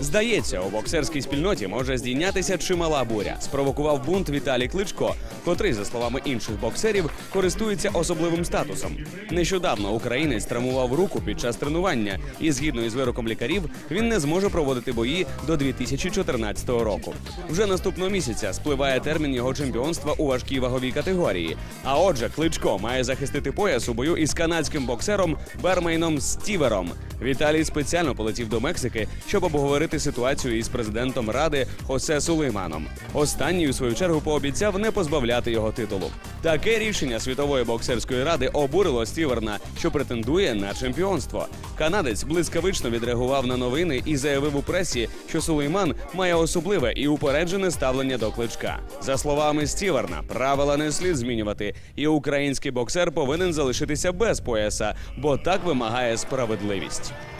Здається, у боксерській спільноті може здійнятися чимала буря. Спровокував бунт Віталій Кличко, котрий, за словами інших боксерів, користується особливим статусом. Нещодавно українець травмував руку під час тренування, і згідно із вироком лікарів, він не зможе проводити бої до 2014 року. Вже наступного місяця спливає термін його чемпіонства у важкій ваговій категорії. А отже, Кличко має захистити пояс у бою із канадським боксером Бермейном Стівером. Віталій спеціально полетів до Мексики, щоб обговорити ситуацію із президентом ради Хосе Сулейманом. Останній у свою чергу пообіцяв не позбавляти його титулу. Таке рішення світової боксерської ради обурило Стіверна, що претендує на чемпіонство. Канадець блискавично відреагував на новини і заявив у пресі, що Сулейман має особливе і упереджене ставлення до кличка. За словами Стіверна, правила не слід змінювати, і український боксер повинен залишитися без пояса, бо так вимагає справедливість. Thanks.